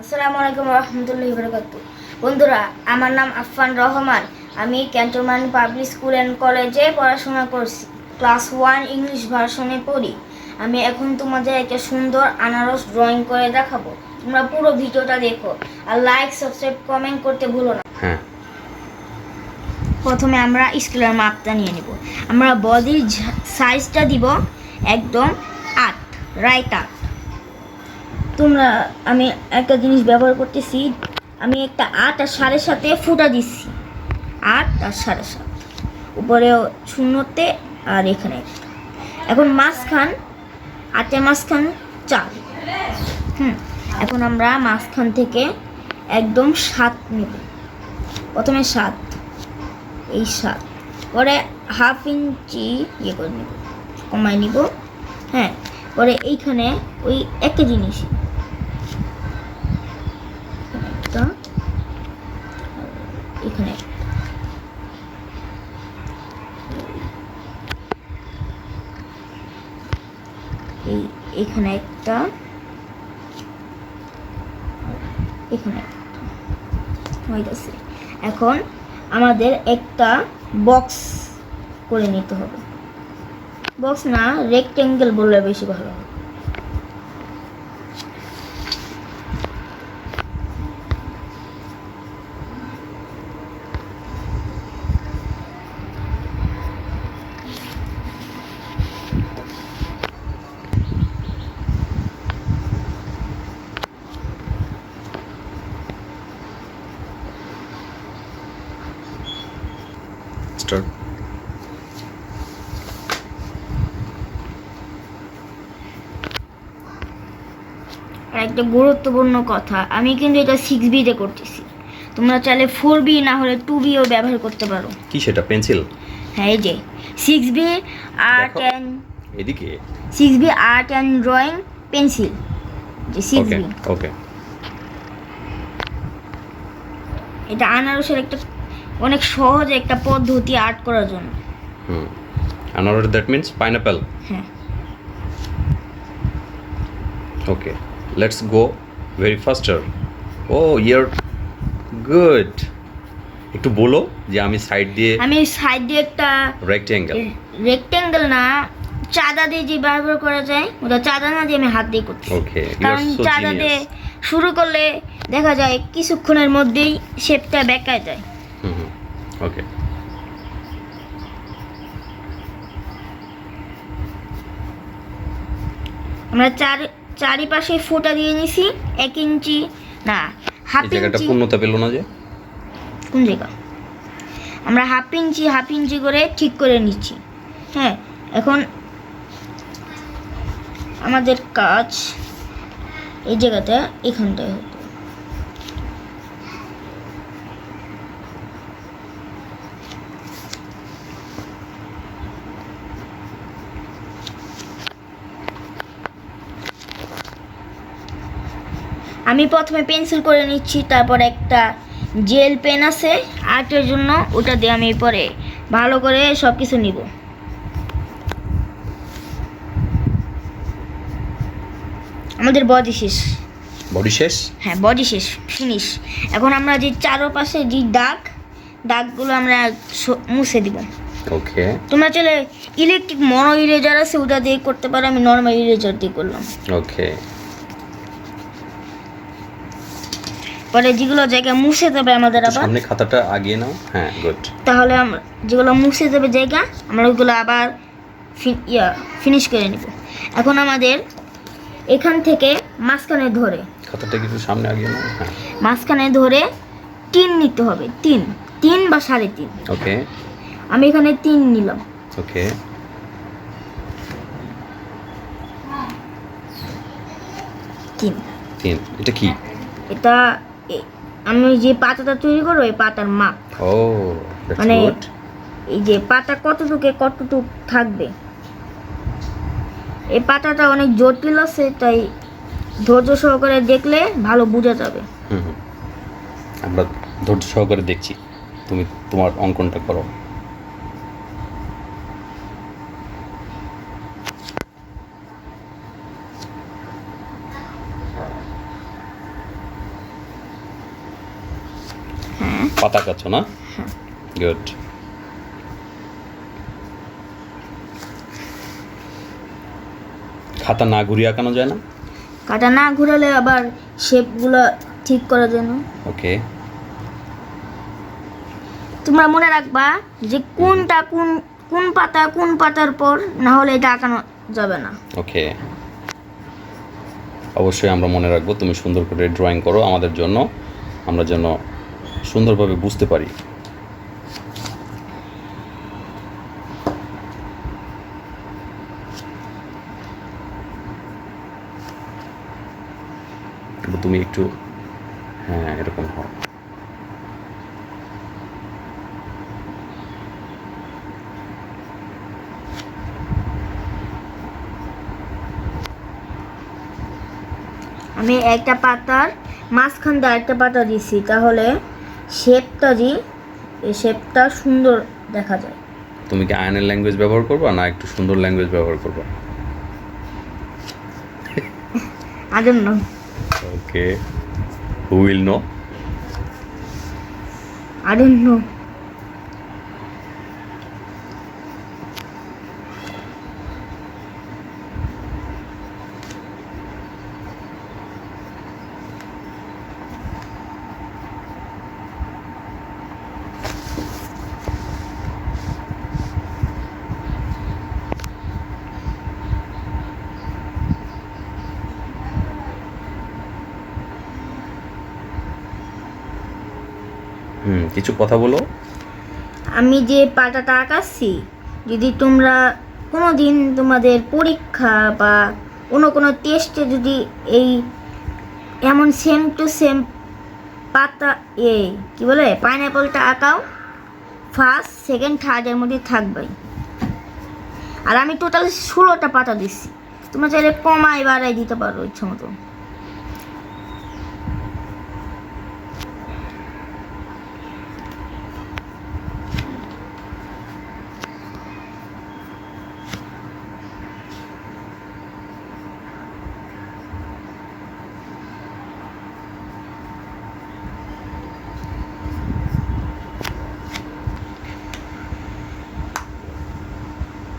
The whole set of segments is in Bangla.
আসসালামু আলাইকুম রহমতুল্লাহি বরকাত বন্ধুরা আমার নাম আফফান রহমান। আমি ক্যান্টনমেন্ট পাবলিক স্কুল অ্যান্ড কলেজে পড়াশোনা করছি। ক্লাস ওয়ান ইংলিশ ভার্সনে পড়ি। আমি এখন তোমাদের একটা সুন্দর আনারস ড্রয়িং করে দেখাবো। তোমরা পুরো ভিডিওটা দেখো আর লাইক সাবস্ক্রাইব কমেন্ট করতে ভুলো না। হ্যাঁ। প্রথমে আমরা স্কেলের মাপটা নিয়ে নিব। আমরা বডির সাইজটা দিব একদম আট রাইট আট তোমরা, আমি একটা জিনিস ব্যবহার করতেছি, আমি একটা আট আর সাড়ে সাথে ফুটা দিচ্ছি। আট আর সাড়ে সাত। উপরে শূন্যতে আর এখানে। এখন মাঝখান, আটের মাঝখান চার। হুম, এখন আমরা মাঝখান থেকে একদম সাত নেব। প্রথমে সাত, এই সাত। পরে হাফ ইঞ্চি ইয়ে করে নিব, কমায় নিব। হ্যাঁ পরে এইখানে ওই একটা জিনিস একটা এখানে একটা। এই এখানে একটা, এখানে হইতেছে। এখন আমাদের একটা বক্স করে নিতে হবে। বক্স না রেক্টেঙ্গেল বললে বেশি ভালো হবে স্টার্ট একটা গুরুত্বপূর্ণ কথা আমি কিন্তু এটা সিক্স বিতে করতেছি। তোমরা চাইলে ফোর বি না হলে টু বিও ব্যবহার করতে পারো। কি সেটা পেন্সিল? হ্যাঁ এই যে সিক্স বি আর্ট। অ্যান্ড এদিকে। Six B art and drawing pencil যে সিক্স বি ওকে এটা আনারসের একটা অনেক সহজ একটা পদ্ধতি আর্ট করার জন্য। হুম। আনারস দ্যাট মিন্স পাইনাপেল হ্যাঁ। Okay let's go very faster O year good একটু বলো যে আমি সাইড দিয়ে আমি সাইড দিয়ে একটা রেক্ট্যাঙ্গেল রেক্টেঙ্গেল না চাঁদা দিয়ে যে ব্যবহার করা যায় ওটা চাঁদা না দিয়ে আমি হাত দিয়ে করছি। ওকে কারণ চাঁদা দিয়ে শুরু করলে দেখা যায় কিছুক্ষণের মধ্যেই শেপটা বেঁকায় যায়। ওকে আমরা চার চারিপাশে ফোঁটা দিয়ে নিছি এক ইঞ্চি না হাফ জায়গাটা ইঞ্চি পূর্ণতা পেল না যে? কোন জায়গা? আমরা হাফ ইঞ্চি হাফ ইঞ্চি করে ঠিক করে নিচ্ছি। হ্যাঁ এখন আমাদের কাজ এই জায়গাটা এখানটায় হতো আমি প্রথমে পেন্সিল করে নিচ্ছি তারপর একটা জেল পেন আছে আর্টের জন্য ওটা দিয়ে আমি পরে ভালো করে সব কিছু নিব। আমাদের বডি শেষ। বডি শেষ? হ্যাঁ বডি শেষ ফিনিশ এখন আমরা যে চারপাশে যে দাগ দাগগুলো আমরা মুছে দিব। ওকে তোমরা চলে ইলেকট্রিক মনো ইরেজার আছে ওটা দিয়ে করতে পারো আমি নর্মাল ইরেজার দিয়ে করলাম। ওকে পরে যেগুলো জায়গা মুছে দেবে আমাদের আবার সামনে খাতাটা আগিয়ে নাও। হ্যাঁ গুড তাহলে আমরা যেগুলো মুছে দেবে জায়গা আমরা ওইগুলো আবার ইয়া ফিনিশ করে নিব। এখন আমাদের এখান থেকে মাঝখানে ধরে। খাতাটা একটু সামনে আগিয়ে নাও হ্যাঁ। মাঝখানে ধরে তিন নিতে হবে তিন। তিন বা সাড়ে তিন। ওকে। আমি এখানে তিন নিলাম। ওকে। তিন। তিন এটা কি? এটা আমি যে পাতাটা তৈরি করব ওই পাতার মাপ। ও মানে এই যে পাতা কতটুকু কতটুকু থাকবে? এই পাতাটা অনেক জটিল আছে তাই ধৈর্য সহকারে দেখলে ভালো বোঝা যাবে। আমরা ধৈর্য সহকারে দেখছি। তুমি তোমার অঙ্কনটা করো। পাতা কাচ্ছ না? হ্যাঁ। গুড খাতা না ঘুরিয়ে আঁকানো যায় না? কাটা না ঘুরালে আবার শেপগুলো ঠিক করা যায় না ওকে তোমরা মনে রাখবা যে কোনটা কোন কোন পাতা কোন পাতার পর না হলে এটা আঁকানো যাবে না। ওকে অবশ্যই আমরা মনে রাখব তুমি সুন্দর করে ড্রয়িং করো আমাদের জন্য। আমরা যেন সুন্দরভাবে বুঝতে পারি। তুমি একটু হ্যাঁ এরকম হও। আমি একটা পাতার মাঝখান দিয়ে একটা পাতা দিছি, তাহলে শেপটা যে এই শেপটা সুন্দর দেখা যায়। তুমি কি আয়নের ল্যাঙ্গুয়েজ ব্যবহার করবা না একটু সুন্দর ল্যাঙ্গুয়েজ ব্যবহার করবা? I don't know okay who will know I don't know. হুম কিছু কথা বলো। আমি যে পাতাটা আঁকাচ্ছি, যদি তোমরা কোনো দিন তোমাদের পরীক্ষা বা কোনো কোনো টেস্টে যদি এই এমন সেম টু সেম পাতা, এ, কি বলে পাইনাপলটা আঁকাও ফার্স্ট সেকেন্ড থার্ডের মধ্যে থাকবেই আর আমি টোটাল ষোলোটা পাতা দিচ্ছি। তোমরা চাইলে কমাই বাড়াই দিতে পারো ইচ্ছা মতো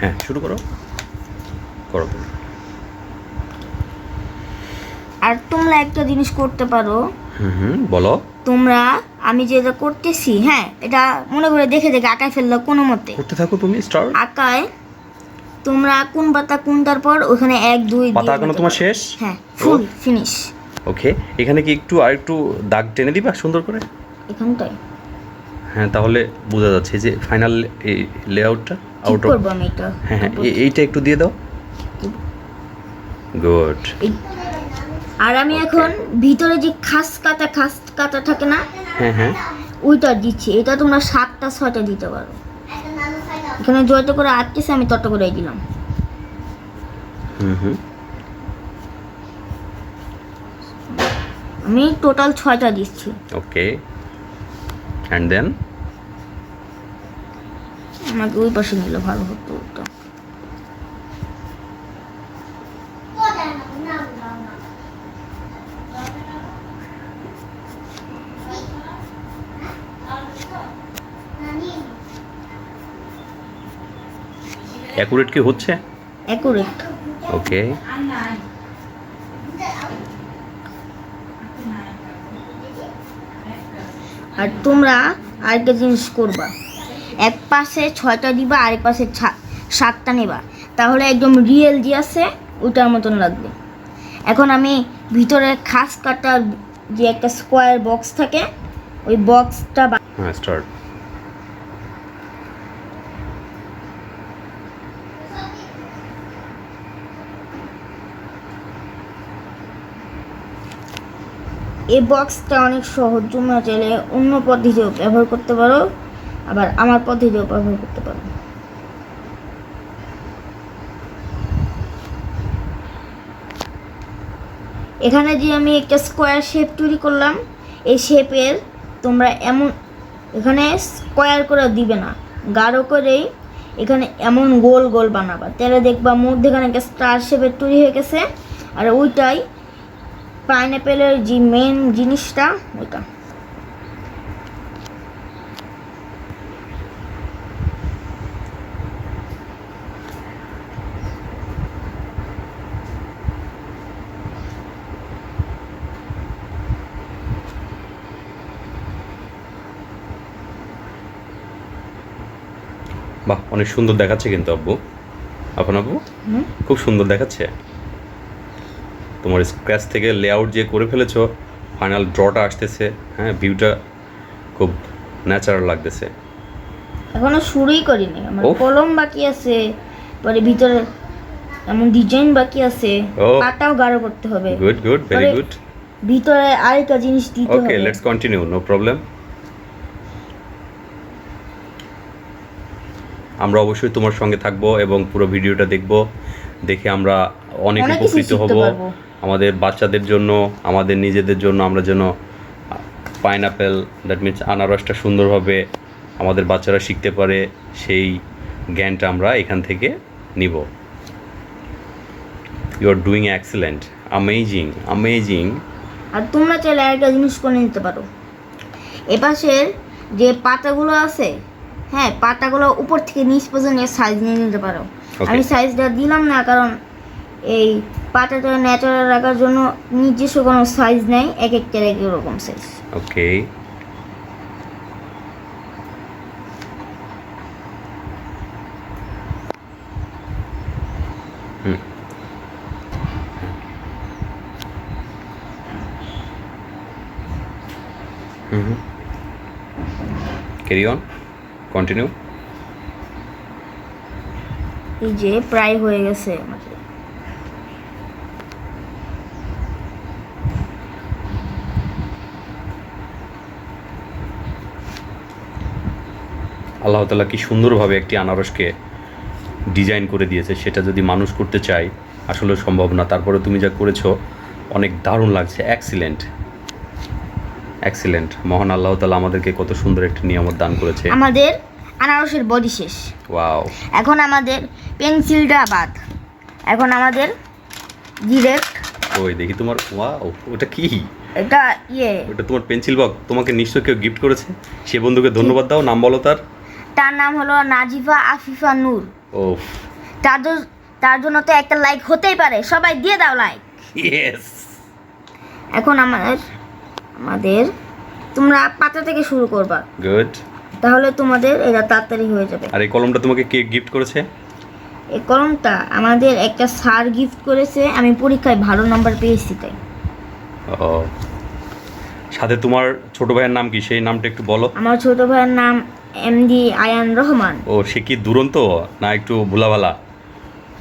হ্যাঁ শুরু করো। করো। তুমি আর তোমরা একটা জিনিস করতে পারো। হুম হুম বলো। তোমরা আমি যেটা করতেছি হ্যাঁ এটা মনে করে দেখে দেখে আঁকায় ফেলল কোনো মতে। করতে থাকো তুমি স্টার। আঁকায় তোমরা কোন পাতা কোনটার পর ওখানে এক দুই পাতা আঁকানো তোমার শেষ? হ্যাঁ ফুল ফিনিশ ওকে এখানে কি একটু আর একটু দাগ টেনে দিবা সুন্দর করে? এখানটাই হ্যাঁ তাহলে বোঝা যাচ্ছে যে ফাইনাল এই লেআউটটা আউট করব আমি এটা। হ্যাঁ হ্যাঁ এইটা একটু দিয়ে দাও। গুড আর আমি এখন ভিতরে যে খাস কাটা খাস কাটা থাকে না হ্যাঁ হ্যাঁ। ওইটা দিচ্ছি। এটা তোমরা সাতটা ছয়টা দিতে পারো। এখানে যত করে আটকেছে আমি তত করে দিলাম। হুম হুম। আমি টোটাল ছয়টা দিচ্ছি। ওকে অ্যান্ড দেন আমাকে ওই পাশে নিলে ভালো হতো ওটা। অ্যাকুরেট কি হচ্ছে? অ্যাকুরেট ওকে আর তোমরা আরেকটা জিনিস করবা। এক পাশে ছয়টা দিবা আরেক পাশে সাতটা নেবা। তাহলে একদম রিয়েল যে আছে ওটার মতন লাগবে। এখন আমি ভিতরে খাস কাটার যে একটা স্কোয়ার বক্স থাকে ওই বক্সটা হ্যাঁ স্টার্ট এই বক্সটা অনেক সহজ তোমরা চাইলে অন্য পদ্ধতিও ব্যবহার করতে পারো। আবার আমার পদ্ধতিও ব্যবহার করতে পারো এখানে যে আমি একটা স্কোয়ার শেপ তৈরি করলাম, এই শেপের তোমরা এমন, এখানে স্কোয়ার করে দিবে না, গাঢ় করেই এখানে এমন গোল গোল বানাবা। তাহলে দেখবা মধ্যেখানে একটা স্টার শেপের তৈরি হয়ে গেছে, আর ওইটাই পাইনাপেলের যে মেন জিনিসটা, ওইটা। বাহ অনেক সুন্দর দেখাচ্ছে কিন্তু আব্বু। আপন আব্বু খুব সুন্দর দেখাচ্ছে। তোমার স্ক্র্যাচ থেকে লেআউট যে করে ফেলেছো ফাইনাল ড্রটা আসতেছে হ্যাঁ ভিউটা খুব ন্যাচারাল লাগতেছে। এখনও শুরুই করিনি আমার কলম বাকি আছে পরে ভিতরে এমন ডিজাইন বাকি আছে। পাতাও গাঢ় করতে হবে। গুড গুড ভেরি গুড ভিতরে আরেকটা জিনিস দিতে হবে। Okay let's continue no problem আমরা অবশ্যই তোমার সঙ্গে থাকব এবং পুরো ভিডিওটা দেখব। দেখে আমরা অনেক উপকৃত হব। আমাদের বাচ্চাদের জন্য আমাদের নিজেদের জন্য আমরা যেন পাইনাপেল দ্যাট মিনস আনারসটা সুন্দরভাবে আমাদের বাচ্চারা শিখতে পারে সেই জ্ঞানটা আমরা এখান থেকে নিব। You are doing excellent amazing amazing আর তোমরা চাইলে আরেকটা জিনিস করে নিতে পারো। এপাশের যে পাতাগুলো আছে হ্যাঁ পাতাগুলো উপর থেকে নিচ পর্যন্ত সাইজ নিয়ে নিতে পারো। আমি সাইজটা দিলাম না কারণ এই পাতাটা ন্যাচারাল রাখার জন্য নিজস্ব কোনো সাইজ নেই এক একটার এক রকম size okay hmm hmm carry on continue এই যে প্রায় হয়ে গেছে। আল্লাহ তালা কি সুন্দরভাবে একটি আনারসকে ডিজাইন করে দিয়েছে সেটা যদি মানুষ করতে চায় আসলে সম্ভব না। তারপরে তুমি যা করেছ অনেক দারুণ লাগছে অ্যাক্সিলেন্ট অ্যাক্সিলেন্ট মহান আল্লাহ তালা আমাদেরকে কত সুন্দর একটি নিয়ামত দান করেছে। আমাদের আনারসের বডি শেষ। ওয়াও এখন আমাদের পেন্সিলটা বাদ। এখন আমাদের ডিরেক্ট ওই দেখি তোমার ওয়াও ওটা কি? এটা ইয়ে। ওটা তোমার পেন্সিল বক্স? তোমাকে নিশ্চয় কেউ গিফট করেছে? সে বন্ধুকে ধন্যবাদ দাও নাম বলো তার। তার নাম হলো নাজিফা আফিফা নূর। ও তার তার জন্য তো একটা লাইক হতেই পারে। সবাই দিয়ে দাও লাইক ইয়েস এখন আমাদের আমাদের তোমরা পাতা থেকে শুরু করবা। গুড তাহলে তোমাদের এটা তাড়াতাড়ি হয়ে যাবে। আর এই কলমটা তোমাকে কে গিফট করেছে? এই কলমটা আমাদের একটা স্যার গিফট করেছে। আমি পরীক্ষায় ভালো নাম্বার পেয়েছি তাই। ও। সাথে তোমার ছোট ভাইয়ের নাম কি? সেই নামটা একটু বলো। আমার ছোট ভাইয়ের নাম এমডি আয়ান রহমান। ও সে কি দুরন্ত না একটু ভুলাভালা?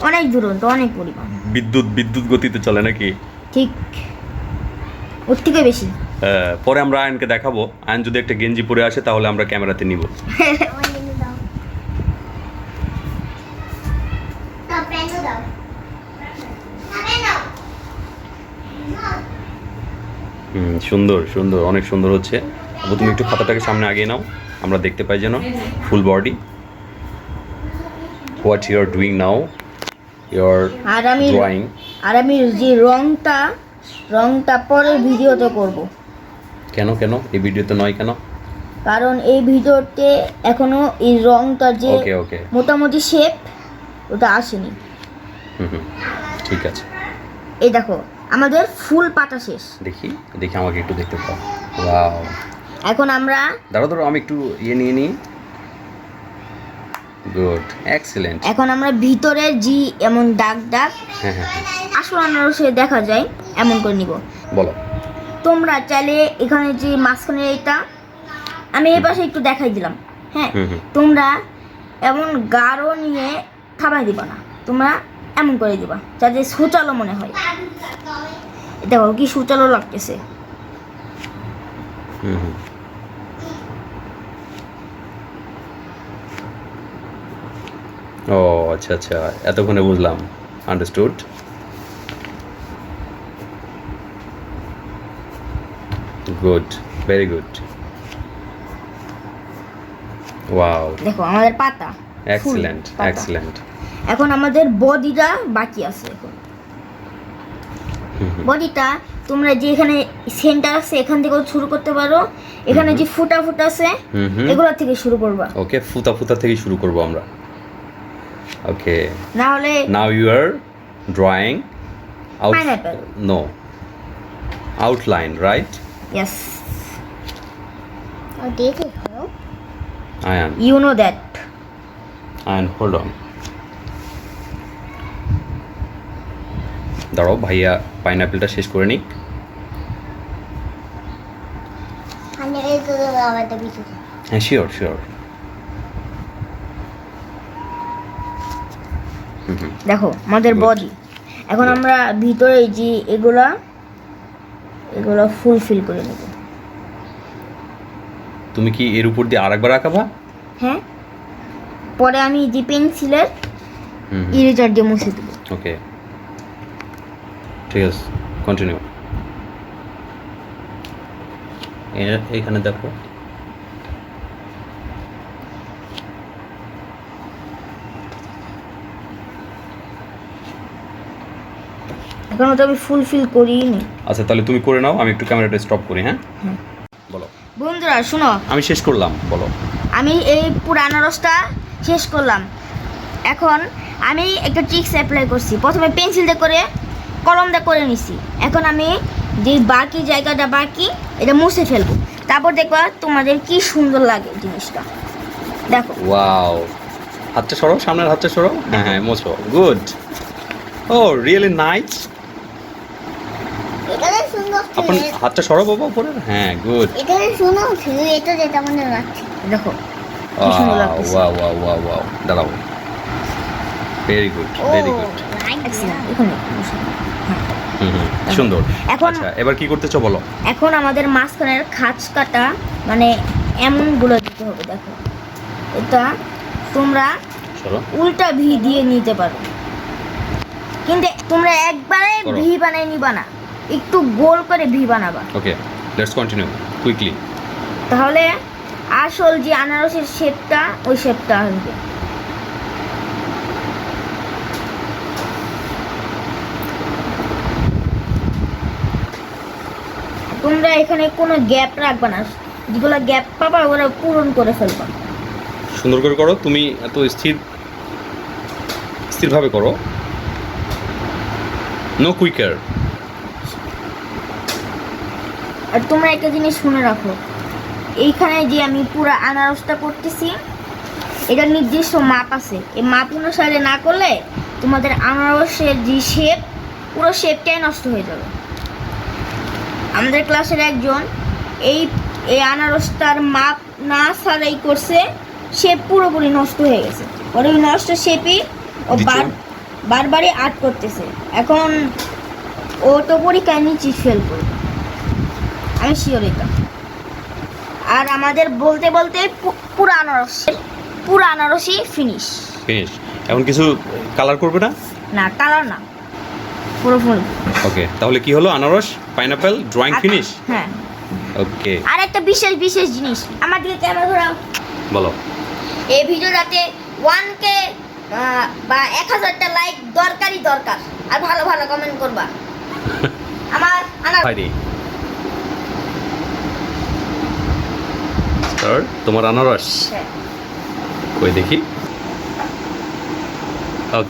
অনেক দুরন্ত অনেক পরিমাণ। বিদ্যুৎ বিদ্যুৎ গতিতে চলে নাকি? ঠিক। ওর থেকে বেশি। পরে আমরা আয়নকে দেখাবো। আয়ন যদি একটা গেঞ্জি পরে আসে তাহলে আমরা ক্যামেরাতে নিব। হুম সুন্দর সুন্দর অনেক সুন্দর হচ্ছে। আবু তুমি একটু খাতাটাকে সামনে আগিয়ে নাও। আমরা দেখতে পাই যেন full body. What you are doing now your আর আমি ড্রয়িং আর আমি যে রংটা রংটা পরে ভিডিওতে করব। কেন কেন? এই ভিডিওতে নয় কেন? কারণ এই ভিডিওতে এখনও এই রংটা যে ওকে ওকে মোটামুটি শেপ ওটা আসেনি। হুম হুম। ঠিক আছে। এই দেখো আমাদের ফুল পাতা শেষ। দেখি দেখি আমাকে একটু দেখতে পাও ওয়াও এখন আমরা দাঁড়া দাঁড়া আমি একটু ইয়ে নিয়ে নিই। গুড এক্সেলেন্ট এখন আমরা ভিতরের জি এমন দাগ দাগ হ্যাঁ হ্যাঁ হ্যাঁ। আসল আনারসে দেখা যায় এমন করে নিব। বলো। তোমরা চাইলে এখানে যে মাঝখানে এটা আমি এই পাশে একটু দেখাই দিলাম। হ্যাঁ তোমরা এমন গাঢ় নিয়ে থামাই দিবা না। তোমরা এমন করে দিবা যাতে সুচালো মনে হয়। দেখো কি সুচালো লাগতেছে। ও আচ্ছা আচ্ছা। এতক্ষণে বুঝলাম। Understood good very good wow দেখো আমাদের পাতা এক্সেলেন্ট। এক্সেলেন্ট এখন আমাদের বডিটা বাকি আছে এখন। বডিটা তোমরা যে এখানে সেন্টার আছে এখান থেকে শুরু করতে পারো। এখানে যে ফুটা ফুটা আছে এগুলো থেকে শুরু করবা। ওকে ফুতা ফুতা থেকে শুরু করব আমরা। ওকে। না হলে now you are drawing out Pineapple. No outline right yes i am you know that and hold on দাঁড়াও ভাইয়া পাইনাপেলটা শেষ করে নিক। হ্যাঁ শিওর শিওর দেখো আমাদের. বডি এখন. আমরা ভিতরে যে এগুলা এগুলো ফুলফিল করে নেব। তুমি কি এর উপর দিয়ে আরেকবার আঁকাবা? হ্যাঁ। পরে আমি যে পেন্সিলের ইরেজার দিয়ে মুছে দেবো। ওকে ঠিক আছে কন্টিনিউ এখানে দেখো। এখনও তো আমি ফুলফিল করিই নি আচ্ছা তাহলে তুমি করে নাও আমি একটু ক্যামেরাটা স্টপ করি হ্যাঁ। বলো। বন্ধুরা শোনো। আমি শেষ করলাম বলো। আমি এই পুরো আনারসটা শেষ করলাম। এখন আমি একটা ট্রিক্স অ্যাপ্লাই করছি। প্রথমে পেন্সিল দিয়ে করে কলম দিয়ে করে নিছি। এখন আমি যে বাকি জায়গাটা বাকি এটা মুছে ফেলব। তারপর দেখবা তোমাদের কি সুন্দর লাগে জিনিসটা। দেখো। ওয়াও হাতটা সরো সামনের হাতটা সরো হ্যাঁ হ্যাঁ মোছো। গুড ও রিয়েলি নাইস আপন হাতটা সরো বাবা উপরে? হ্যাঁ গুড এখানে সুন্দর ছিল এটা যেটা মনে লাগছে দেখো। ওয়াও ওয়াও ওয়াও ওয়াও দাঁড়াও। ভেরি গুড ভেরি গুড সুন্দর। এখন- আচ্ছা এবার কি করতেছো বলো? এখন আমাদের মাঝখানের খাঁজ কাটা মানে এমনগুলো দিতে হবে দেখো। এটা তোমরা উল্টা ভি দিয়ে নিতে পারো। কিন্তু তোমরা একবারে ভি বানাই নিবা না। একটু গোল করে ভি বানাবা। ওকে লেটস কন্টিনিউ কুইকলি তাহলে আসল যে আনারসের শেপটা ওই শেপটা আসবে তোমরা এখানে কোনো গ্যাপ রাখবে না। যেগুলো গ্যাপ পাবা ওরা পূরণ করে ফেলবা। সুন্দর করে করো তুমি এত স্থির স্থিরভাবে করো। নো কুইকার আর তোমরা একটা জিনিস শুনে রাখো। এইখানে যে আমি পুরো আনারসটা করতেছি এটা নির্দিষ্ট মাপ আছে। এই মাপ অনুসারে না করলে তোমাদের আনারসের যে শেপ পুরো শেপটাই নষ্ট হয়ে যাবে। আমাদের ক্লাসের একজন এই এই আনারসটার মাপ না সারাই করছে শেপ পুরোপুরি নষ্ট হয়ে গেছে। ওর ওই নষ্ট শেপই ও বার বারবারই আর্ট করতেছে। এখন ও তো পরীক্ষায় নিচে ফেল করবে। আমি শিওর এটা। আর আমাদের বলতে বলতে পুরো আনারস পুরো আনারসই ফিনিশ ফিনিশ এখন কিছু কালার করবে না? না কালার না। পুরোপুরি ওকে তাহলে কি হলো? আনারস পাইনাপেল ড্রয়িং ফিনিশ হ্যাঁ। ওকে আর একটা বিশেষ বিশেষ জিনিস। আমার দিকে ক্যামেরা ঘোরাও। বলো। এই ভিডিওটাতে ওয়ান কে বা এক হাজারটা লাইক দরকারই দরকার। আর ভালো ভালো কমেন্ট করবা। আমার আনার স্যার তোমার আনারস? হ্যাঁ। কই দেখি? ওকে